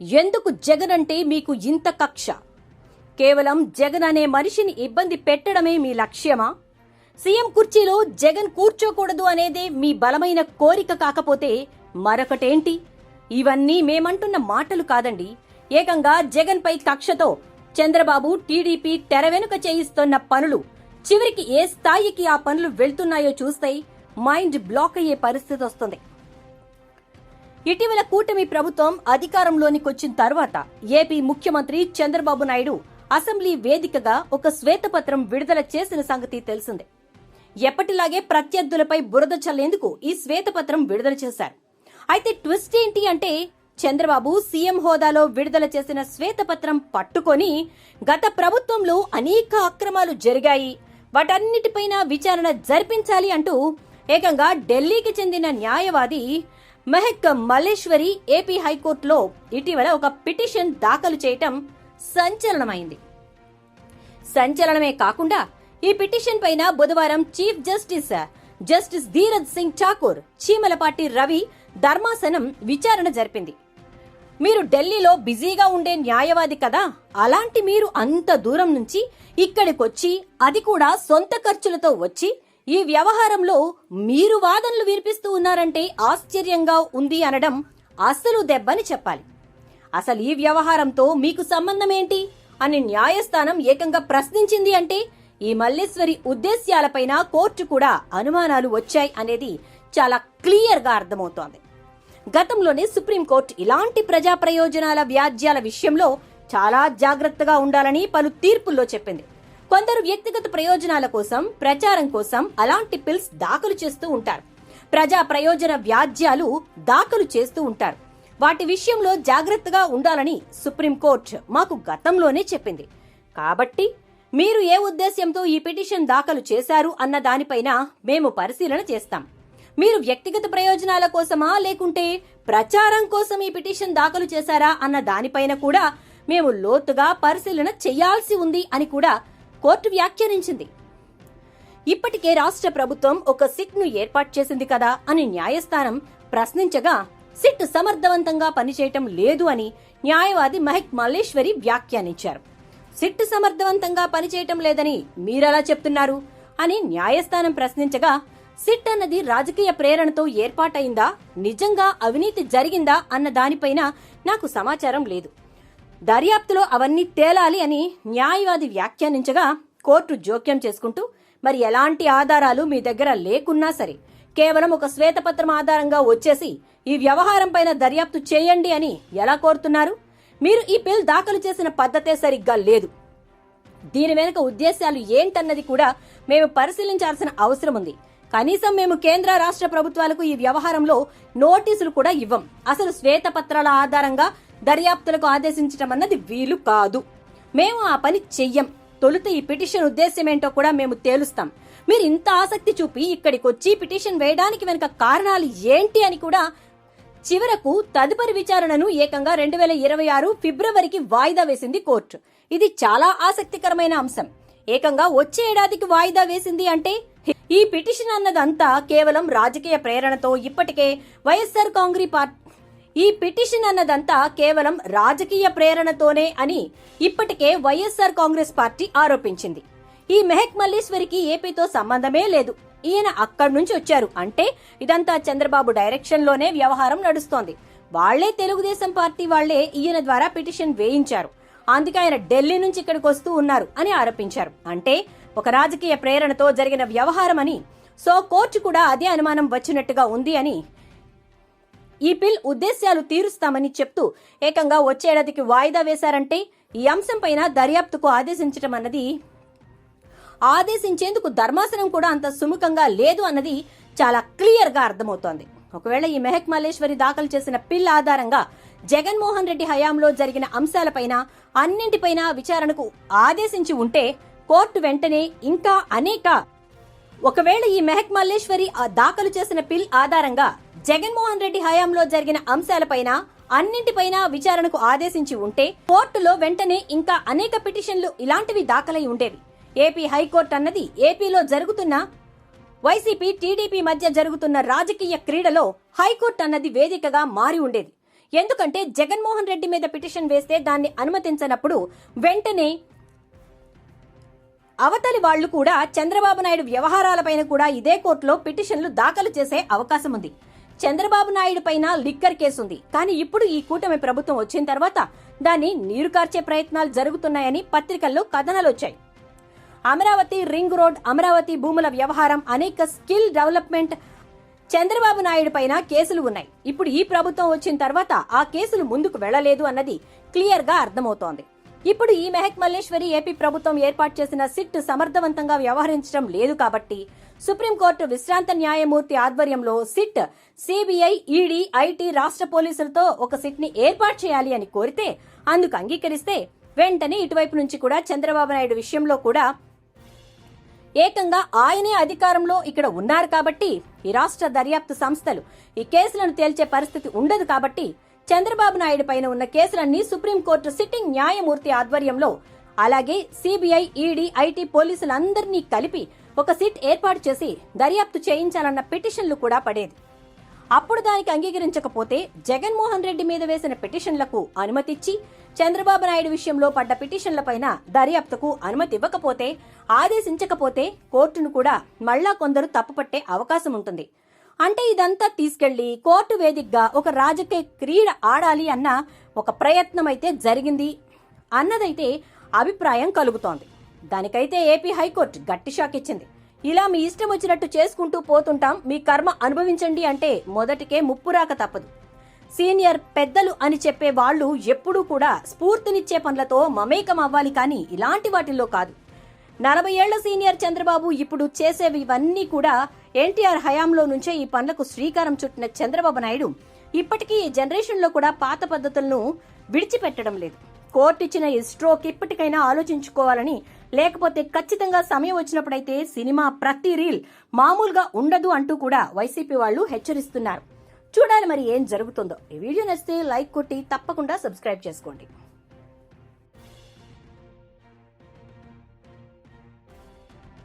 ఎందుకు జగన్ అంటే మీకు ఇంత కక్ష? కేవలం జగన్ అనే మనిషిని ఇబ్బంది పెట్టడమే మీ లక్ష్యమా? సీఎం కుర్చీలో జగన్ కూర్చోకూడదు అనేదే మీ బలమైన కోరిక కాకపోతే మరొకటేంటి? ఇవన్నీ మేమంటున్న మాటలు కాదండి. ఏకంగా జగన్ పై కక్షతో చంద్రబాబు టీడీపీ తెర వెనుక చేయిస్తున్న పనులు చివరికి ఏ స్థాయికి ఆ పనులు వెళ్తున్నాయో చూస్తే మైండ్ బ్లాక్ అయ్యే పరిస్థితి వస్తుంది. ఇటీవల కూటమి ప్రభుత్వం అధికారంలోనికి వచ్చిన తర్వాత ఏపీ ముఖ్యమంత్రి చంద్రబాబు నాయుడు అసెంబ్లీ వేదికగా ఒక శ్వేతపత్రం విడుదల చేసిన సంగతి తెలిసిందే. ఎప్పటిలాగే ప్రత్యర్థులపై బురద చల్లేందుకు ఈ శ్వేతపత్రం విడుదల చేశారు. అయితే ట్విస్ట్ ఏంటి అంటే చంద్రబాబు సీఎం హోదాలో విడుదల చేసిన శ్వేతపత్రం పట్టుకొని గత ప్రభుత్వంలో అనేక అక్రమాలు జరిగాయి. వాటన్నిటిపైన విచారణ జరిపించాలి అంటూ ఏకంగా ఢిల్లీకి చెందిన న్యాయవాది మెహక్ మల్లేశ్వరి ఏపీ హైకోర్టులో ఇటీవల ఒక పిటిషన్ దాఖలు చేయటం సంచలనమైంది. సంచలనమే కాకుండా ఈ పిటిషన్ పైన బుధవారం chief justice justice Dheeraj Singh Thakur Cheemalapati Ravi ధర్మాసనం విచారణ జరిపింది. మీరు ఢిల్లీలో బిజీగా ఉండే న్యాయవాది కదా అలాంటి మీరు అంత దూరం నుంచి ఇక్కడికొచ్చి అది కూడా సొంత ఖర్చులతో వచ్చి ఈ వ్యవహారంలో మీరు వాదనలు వినిపిస్తూ ఉన్నారంటే ఆశ్చర్యంగా ఉంది అనడం అసలు దెబ్బని చెప్పాలి. అసలు ఈ వ్యవహారంతో మీకు సంబంధం ఏంటి? అని న్యాయస్థానం ఏకంగా ప్రశ్నించింది అంటే ఈ మల్లేశ్వరి ఉద్దేశ్యాలపైన కోర్టు కూడా అనుమానాలు వచ్చాయి అనేది చాలా క్లియర్గా అర్థమవుతోంది. గతంలోనే సుప్రీంకోర్టు ఇలాంటి ప్రజా ప్రయోజనాల వ్యాజ్యాల విషయంలో చాలా జాగ్రత్తగా ఉండాలని పలు తీర్పుల్లో చెప్పింది. కొందరు వ్యక్తిగత ప్రయోజనాల కోసం ప్రచారం కోసం అలాంటి పిల్స్ దాఖలు చేస్తూ ఉంటారు. ప్రజా ప్రయోజన వ్యాజ్యాలు దాఖలు చేస్తూ ఉంటారు. వాటి విషయంలో జాగ్రత్తగా ఉండాలని సుప్రీంకోర్టు మాకు గతంలోనే చెప్పింది. కాబట్టి మీరు ఏ ఉద్దేశ్యంతో ఈ పిటిషన్ దాఖలు చేశారు అన్న దానిపైన మేము పరిశీలన చేస్తాం. మీరు వ్యక్తిగత ప్రయోజనాల కోసమా లేకుంటే ప్రచారం కోసం ఈ పిటిషన్ దాఖలు చేశారా అన్న దానిపైన కూడా మేము లోతుగా పరిశీలన చేయాల్సి ఉంది అని కూడా కోర్టు వ్యాఖ్యానించింది. ఇప్పటికే రాష్ట్ర ప్రభుత్వం ఒక సిట్ను ఏర్పాటు చేసింది కదా అని న్యాయస్థానం ప్రశ్నించగా సిట్ సమర్థవంతంగా పనిచేయటం లేదు అని న్యాయవాది మహక్ మల్లేశ్వరి వ్యాఖ్యానించారు. సిట్ సమర్థవంతంగా పనిచేయటం లేదని మీరెలా చెప్తున్నారు? అని న్యాయస్థానం ప్రశ్నించగా సిట్ అన్నది రాజకీయ ప్రేరణతో ఏర్పాటైందా నిజంగా అవినీతి జరిగిందా? అన్న దానిపైన నాకు సమాచారం లేదు. దర్యాప్తులో అవన్నీ తేలాలి అని న్యాయవాది వ్యాఖ్యానించగా కోర్టు జోక్యం చేసుకుంటూ మరి ఎలాంటి ఆధారాలు మీ దగ్గర లేకున్నా సరే కేవలం ఒక శ్వేతపత్రం ఆధారంగా వచ్చేసి ఈ వ్యవహారం పైన దర్యాప్తు చేయండి అని ఎలా కోరుతున్నారు? మీరు ఈ బిల్ దాఖలు చేసిన పద్ధతే సరిగ్గా లేదు. దీని వెనుక ఉద్దేశాలు ఏంటన్నది కూడా మేము పరిశీలించాల్సిన అవసరం ఉంది. కనీసం మేము కేంద్ర రాష్ట్ర ప్రభుత్వాలకు ఈ వ్యవహారంలో నోటీసులు కూడా ఇవ్వం. అసలు శ్వేతపత్రాల ఆధారంగా దర్యాప్తులకు ఆదేశించడం అన్నది వీలు కాదు. మేము ఆ పని చెయ్యం. తొలుత ఈ పిటిషన్ ఉద్దేశ్యం ఏంటో కూడా మేము తేలుస్తాం. మీరు ఇంత ఆసక్తి చూపి ఇక్కడికి వచ్చి పిటిషన్ వేయడానికి వెనుక కారణాలు ఏంటి అని కూడా చివరకు తదుపరి విచారణను ఏకంగా రెండు వేల ఇరవై ఆరు ఫిబ్రవరికి వాయిదా వేసింది కోర్టు. ఇది చాలా ఆసక్తికరమైన అంశం. ఏకంగా వచ్చే ఏడాదికి వాయిదా వేసింది అంటే ఈ పిటిషన్ అన్నదంతా కేవలం రాజకీయ ప్రేరణతో ఇప్పటికే వైఎస్ఆర్ కాంగ్రెస్ పార్టీ ఈ పిటిషన్ అన్నదంతా కేవలం రాజకీయ ప్రేరణతోనే అని ఇప్పటికే వైఎస్ఆర్ కాంగ్రెస్ పార్టీ ఆరోపించింది. ఈ మెహక్ మల్లీశ్వరికి ఏపీతో సంబంధమే లేదు. ఈయన అక్కడి నుంచి వచ్చారు. అంటే ఇదంతా చంద్రబాబు డైరెక్షన్లోనే వ్యవహారం నడుస్తోంది. వాళ్ళే తెలుగుదేశం పార్టీ వాళ్ళే ఈయన ద్వారా పిటిషన్ వేయించారు. అందుకే ఆయన ఢిల్లీ నుంచి ఇక్కడికి వస్తూ ఉన్నారు అని ఆరోపించారు. అంటే ఒక రాజకీయ ప్రేరణతో జరిగిన వ్యవహారమని సో కోర్టు కూడా అదే అనుమానం వచ్చినట్టుగా ఉంది అని ఈ బిల్ ఉద్దేశ్యాలు తీరుస్తామని చెప్తూ ఏకంగా వచ్చేడాదికి వాయిదా వేశారంటే ఈ అంశంపైన దర్యాప్తుకు ఆదేశించటం అన్నది ఆదేశించేందుకు ధర్మాసనం కూడా అంత సుముఖంగా లేదు అన్నది చాలా క్లియర్గా అర్థమవుతోంది. ఒకవేళ ఈ మెహక్ మల్లేశ్వరి దాఖలు చేసిన పిల్ ఆధారంగా జగన్మోహన్ రెడ్డి హయాంలో జరిగిన అంశాలపైన అన్నింటిపైన విచారణకు ఆదేశించి ఉంటే కోర్టు వెంటనే ఇంకా అనేక. ఒకవేళ ఈ మెహక్ మల్లేశ్వరి ఆ దాఖలు చేసిన పిల్ ఆధారంగా జగన్మోహన్ రెడ్డి హయాంలో జరిగిన అంశాలపైన అన్నింటిపైన విచారణకు ఆదేశించి ఉంటే కోర్టులో వెంటనే ఇంకా అనేక పిటిషన్లు ఇలాంటివి దాఖలై ఉండేవి. ఏపీ హైకోర్టు అన్నది ఏపీలో జరుగుతున్న వైసీపీ టీడీపీ మధ్య జరుగుతున్న రాజకీయ క్రీడలో హైకోర్టు అన్నది వేదికగా మారి ఉండేది. ఎందుకంటే జగన్మోహన్ రెడ్డి మీద పిటిషన్ వేస్తే దాన్ని అనుమతించనప్పుడు వెంటనే అవతలి వాళ్ళు కూడా చంద్రబాబు నాయుడు వ్యవహారాలపైన కూడా ఇదే కోర్టులో పిటిషన్లు దాఖలు చేసే అవకాశం ఉంది. చంద్రబాబు నాయుడు పైన లిక్కర్ కేసుంది. కానీ ఇప్పుడు ఈ కూటమి ప్రభుత్వం వచ్చిన తర్వాత దాన్ని నీరు కార్చే ప్రయత్నాలు జరుగుతున్నాయని పత్రికల్లో కథనాలు వచ్చాయి. అమరావతి రింగ్ రోడ్ అమరావతి భూముల వ్యవహారం అనేక స్కిల్ డెవలప్మెంట్ చంద్రబాబు నాయుడు పైన కేసులు ఉన్నాయి. ఇప్పుడు ఈ ప్రభుత్వం వచ్చిన తర్వాత ఆ కేసులు ముందుకు వెళ్ళలేదు అన్నది క్లియర్గా అర్థమవుతోంది. ఇప్పుడు ఈ మెహక్ మల్లేశ్వరి ఏపీ ప్రభుత్వం ఏర్పాటు చేసిన సిట్ సమర్థవంతంగా వ్యవహరించడం లేదు కాబట్టి సుప్రీంకోర్టు విశ్రాంత న్యాయమూర్తి ఆధ్వర్యంలో సిట్ సిబిఐ ఈడీ ఐటీ రాష్ట్ర పోలీసులతో ఒక సిట్ని ఏర్పాటు చేయాలి అని కోరితే అందుకు అంగీకరిస్తే వెంటనే ఇటువైపు నుంచి కూడా చంద్రబాబు నాయుడు విషయంలో కూడా ఏకంగా ఆయనే అధికారంలో ఇక్కడ ఉన్నారు కాబట్టి ఈ రాష్ట్ర దర్యాప్తు సంస్థలు ఈ కేసులను తేల్చే పరిస్థితి ఉండదు కాబట్టి చంద్రబాబు నాయుడు పైన ఉన్న కేసులన్నీ సుప్రీంకోర్టు సిట్టింగ్ న్యాయమూర్తి ఆధ్వర్యంలో అలాగే సిబిఐ ఈడీ ఐటీ పోలీసులందరినీ కలిపి ఒక సిట్ ఏర్పాటు చేసి దర్యాప్తు చేయించాలన్న పిటిషన్లు కూడా పడేది. అప్పుడు దానికి అంగీకరించకపోతే జగన్మోహన్ రెడ్డి మీద వేసిన పిటిషన్లకు అనుమతిచ్చి చంద్రబాబు నాయుడు విషయంలో పడ్డ పిటిషన్లపైన దర్యాప్తుకు అనుమతి ఇవ్వకపోతే ఆదేశించకపోతే కోర్టును కూడా మళ్ళా కొందరు తప్పుపట్టే అవకాశం ఉంటుంది అంటే ఇదంతా తీసుకెళ్ళి కోర్టు వేదికగా ఒక రాజకీయ క్రీడ ఆడాలి అన్న ఒక ప్రయత్నం అయితే జరిగింది. అన్నదైతే అభిప్రాయం కలుగుతోంది. దానికైతే ఏపీ హైకోర్టు గట్టి షాక్ ఇచ్చింది. ఇలా మీ ఇష్టం వచ్చినట్టు చేసుకుంటూ పోతుంటాం మీ కర్మ అనుభవించండి అంటే మొదటికే ముప్పు రాక తప్పదు. సీనియర్ పెద్దలు అని చెప్పే వాళ్ళు ఎప్పుడూ కూడా స్ఫూర్తినిచ్చే పనులతో మమేకం అవ్వాలి కానీ ఇలాంటి వాటిల్లో కాదు. నలభై ఏళ్ళ సీనియర్ చంద్రబాబు ఇప్పుడు చేసేవి ఇవన్నీ కూడా ఎన్టీఆర్ హయాంలో నుంచే ఈ పనులకు శ్రీకారం చుట్టిన చంద్రబాబు నాయుడు. ఇప్పటికీ ఈ జనరేషన్లో కూడా పాత పద్ధతులను విడిచిపెట్టడం లేదు. కోర్టు ఇచ్చిన ఈ స్ట్రోక్ ఇప్పటికైనా ఆలోచించుకోవాలని లేకపోతే ఖచ్చితంగా సమయం వచ్చినప్పుడైతే సినిమా ప్రతి రీల్ మామూలుగా ఉండదు అంటూ కూడా వైసీపీ వాళ్ళు హెచ్చరిస్తున్నారు. చూడాలి మరి ఏం జరుగుతుందో. ఈ వీడియో నచ్చితే లైక్ కొట్టి తప్పకుండా సబ్స్క్రైబ్ చేసుకోండి.